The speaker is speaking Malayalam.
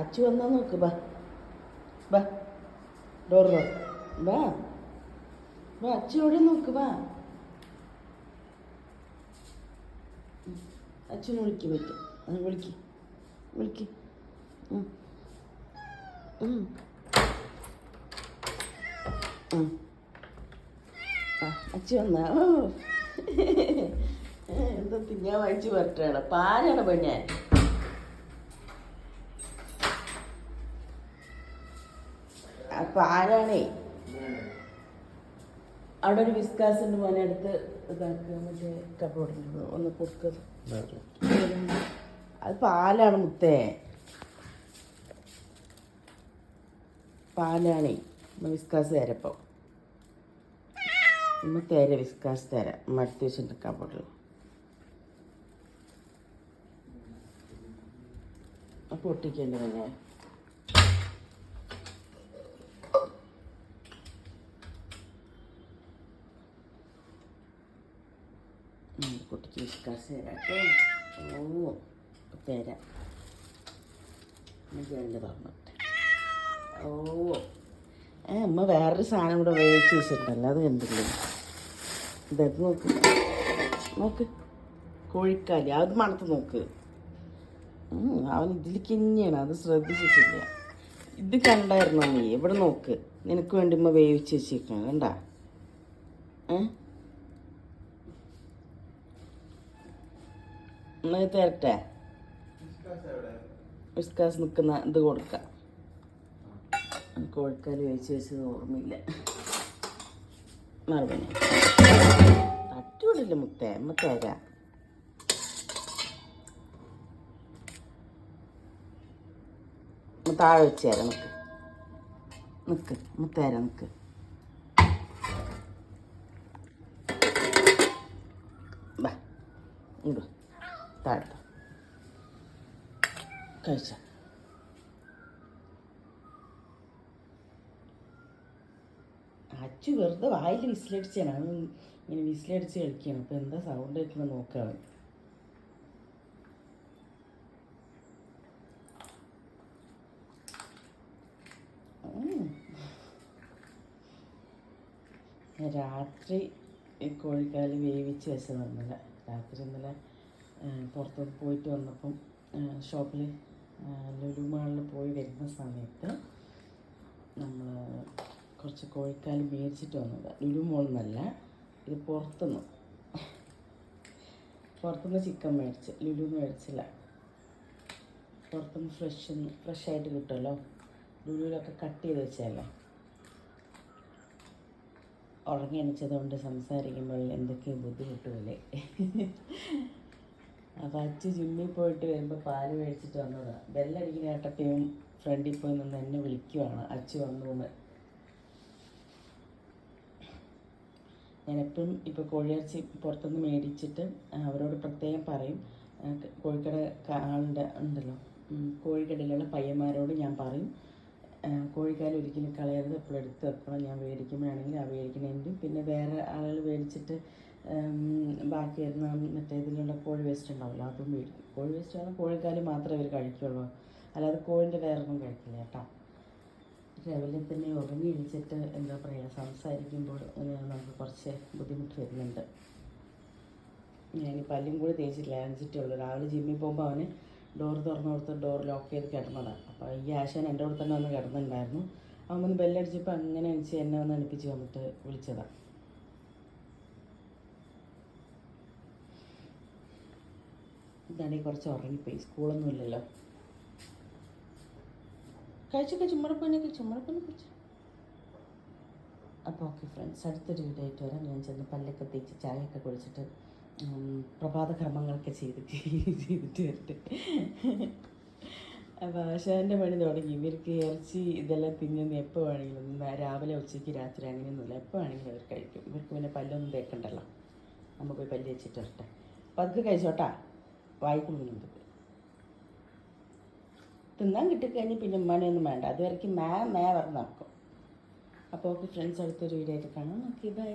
അച്ചു വന്നാ നോക്ക് ബാ. ബാ. ഡോർ ബാ. ബാ അച്ചു എവിടെ നോക്ക് ബാ. അച്ഛനെ വിളിക്ക് പറ്റും ആ വിളിക്ക്. വിളിക്ക്. അച്ഛ വന്നാ. എന്താ തിന്നാൻ വായിച്ചു പറ്റാണ് പാലാണ് പെണ്ണെ ആ പാലാണേ അവിടെ ഒരു വിസ്കാസ് ഉണ്ട് മോനെ അടുത്ത് ഇതാക്കുക മറ്റേ ഒന്ന് കൊടുക്കുക അത് പാലാണ് മുത്തേ. പാലാണേ വിസ്കാസ് തരപ്പം. ഒന്ന് തേരെ വിസ്കാസ് തരാം മടുത്ത് വെച്ചിട്ട് കബോർഡിൽ അപ്പോൾ കുട്ടിക്ക് വിശ്വാസം തരാട്ടെ ഓ തരാം രണ്ട് തുറന്നിട്ട് ഓ ഏ അമ്മ വേറൊരു സാധനം കൂടെ വേവിച്ച് വെച്ചിട്ടുണ്ടല്ലോ അത് കണ്ടില്ലേ? ഇതത് നോക്ക് നോക്ക്. കോഴിക്കാലി അത് മണത്ത് നോക്ക്. അവൻ ഇതിലേക്ക് തന്നെയാണ് അത് ശ്രദ്ധിച്ചിട്ടില്ല. ഇത് കണ്ടായിരുന്നു നീ? ഇവിടെ നോക്ക്? നിനക്ക് വേണ്ടി ഇമ്മ വേവിച്ച് വെച്ചേക്കണം കണ്ട? ഏ? ഇത് തരട്ടെ? വിസ്കാസ് നിൽക്കുന്ന ഇത് കൊടുക്കാം. കൊടുക്കാൻ വേവിച്ച് വെച്ചത് ഓർമ്മയില്ല. മറുപടി. തട്ടുവിടില്ല മുത്തേ തരാ. താഴെ വെച്ച് തരാം നിക്ക്. നിക്ക് മുത്തേരാ നിക്ക്. ബാ ഇങ്ങ് വാ. താഴെ. കഴിച്ച. അച്ചു വെറുതെ വായിൽ വിസിലടിച്ചാണ് ഇങ്ങനെ വിസിലടിച്ച് കളിക്കുകയാണ്. എന്താ സൗണ്ട് കേൾക്കുന്നത് നോക്കാം രാത്രി കോഴിക്കാൽ വേവിച്ച് വെച്ചതൊന്നുമില്ല. രാത്രി ഇന്നലെ പുറത്തോട്ട് പോയിട്ട് വന്നപ്പം ഷോപ്പിൽ ലുലു മാളിൽ പോയി വരുന്ന സമയത്ത് നമ്മൾ കുറച്ച് കോഴിക്കാൽ മേടിച്ചിട്ട് വന്നത്. ലുലു മോളിന്നല്ല ഇത് പുറത്തുനിന്ന് പുറത്തുനിന്ന് ചിക്കൻ മേടിച്ച് ലുലു മേടിച്ചില്ല. പുറത്തുനിന്ന് ഫ്രഷ് ഫ്രഷ് ആയിട്ട് കിട്ടുമല്ലോ? ലുലുവിലൊക്കെ കട്ട് ചെയ്ത് വെച്ചല്ലേ ഉറങ്ങി എണിച്ചതുകൊണ്ട് സംസാരിക്കുമ്പോൾ എന്തൊക്കെ ബുദ്ധിമുട്ടുകളെ. അപ്പോൾ അച്ഛൻ ജിമ്മിൽ പോയിട്ട് വരുമ്പോൾ പാൽ മേടിച്ചിട്ട് വന്നതാണ് ബെല്ലടിക്കുന്ന ഏട്ടത്തെയും ഫ്രണ്ടിൽ പോയി നിന്ന് എന്നെ വിളിക്കുവാണ്. അച്ഛ വന്നു എപ്പോഴും ഇപ്പോൾ കോഴിയിറച്ചി പുറത്തുനിന്ന് മേടിച്ചിട്ട് അവരോട് പ്രത്യേകം പറയും. കോഴിക്കട ആളുടെ ഉണ്ടല്ലോ. കോഴിക്കടയിലുള്ള പയ്യന്മാരോട് ഞാൻ പറയും. കോഴിക്കാൽ ഒരിക്കലും കളയരുത് എപ്പോഴും എടുത്ത് വെക്കണം. ഞാൻ മേടിക്കുമ്പോഴാണെങ്കിൽ ആ മേടിക്കണേന്റെയും. പിന്നെ വേറെ ആളുകൾ മേടിച്ചിട്ട് ബാക്കി വരുന്ന മറ്റേ ഇതിലുള്ള കോഴി വേസ്റ്റ് ഉണ്ടാവില്ല അതും മേടിക്കും. കോഴി വേസ്റ്റ് ആണ് കോഴിക്കാൽ മാത്രമേ ഇവർ കഴിക്കുള്ളൂ. അല്ലാതെ കോഴിന്റെ വേറൊന്നും കഴിക്കില്ല കേട്ടോ. രാവിലെ തന്നെ ഉറങ്ങി എണീച്ചിട്ട് എന്താ പറയുക സംസാരിക്കുമ്പോൾ നമുക്ക് കുറച്ച് ബുദ്ധിമുട്ട് വരുന്നുണ്ട്. ഞാൻ ഈ പല്ലും കൂടി തേച്ചിട്ടില്ല അഞ്ചിട്ടേ ഉള്ളൂ. രാവിലെ ജിമ്മിൽ പോകുമ്പോൾ അവന് ഡോർ തുറന്നു കൊടുത്ത് ഡോർ ലോക്ക് ചെയ്ത് കിടന്നതാണ് അപ്പോൾ ഈ ആശാൻ എന്റെ കൂടെ തന്നെ വന്ന് കിടന്നിട്ടുണ്ടായിരുന്നു. അവൻ വന്ന് ബെല്ലടിച്ചപ്പോൾ അങ്ങനെ എണിച്ച് എന്നെ വന്ന് അടുപ്പിച്ച് വന്നിട്ട് വിളിച്ചതാണ് ഇതാണെങ്കിൽ കുറച്ച് ഉറങ്ങിപ്പോയി. സ്കൂളൊന്നും ഇല്ലല്ലോ. കഴിച്ചൊക്കെ ചുമ്മടപ്പനൊക്കെ ചുമ്മടപ്പനെ കഴിച്ചു. അപ്പോൾ ഓക്കെ ഫ്രണ്ട്സ് അടുത്തൊരു വീഡിയോ ആയിട്ട് വരാം. ഞാൻ ചെന്ന് പല്ലൊക്കെ തേച്ച് ചായയൊക്കെ കുടിച്ചിട്ട് ഉം, പ്രഭാത കർമ്മങ്ങളൊക്കെ ചെയ്ത് ചെയ്തിട്ട് വരട്ടെ. അപ്പോൾ ആശാന്റെ പണി തുടങ്ങി. ഇവർക്ക് ഇറച്ചി ഇതെല്ലാം തിന്നുന്ന എപ്പോൾ വേണമെങ്കിലും രാവിലെ ഉച്ചയ്ക്ക് രാത്രി അങ്ങനെയൊന്നുമില്ല. എപ്പോൾ വേണമെങ്കിലും അവർ കഴിക്കും. ഇവർക്ക് പിന്നെ പല്ലൊന്നും തേക്കണ്ടല്ലോ. നമുക്ക് പോയി പല്ല് വെച്ചിട്ട് വരട്ടെ. പതുക്കെ കഴിച്ചോട്ടാ. വായിക്കുന്നുണ്ട്. തിന്നാൻ കിട്ടിക്കഴിഞ്ഞ് പിന്നെ ഉമ്മാനെയൊന്നും വേണ്ട. അതുവരയ്ക്കും മേ മേ പറഞ്ഞ് നടക്കും. അപ്പോൾ ഓക്കെ ഫ്രണ്ട്സ് അടുത്തൊരു വീഡിയോ ആയിട്ട് കാണാം. Okay bye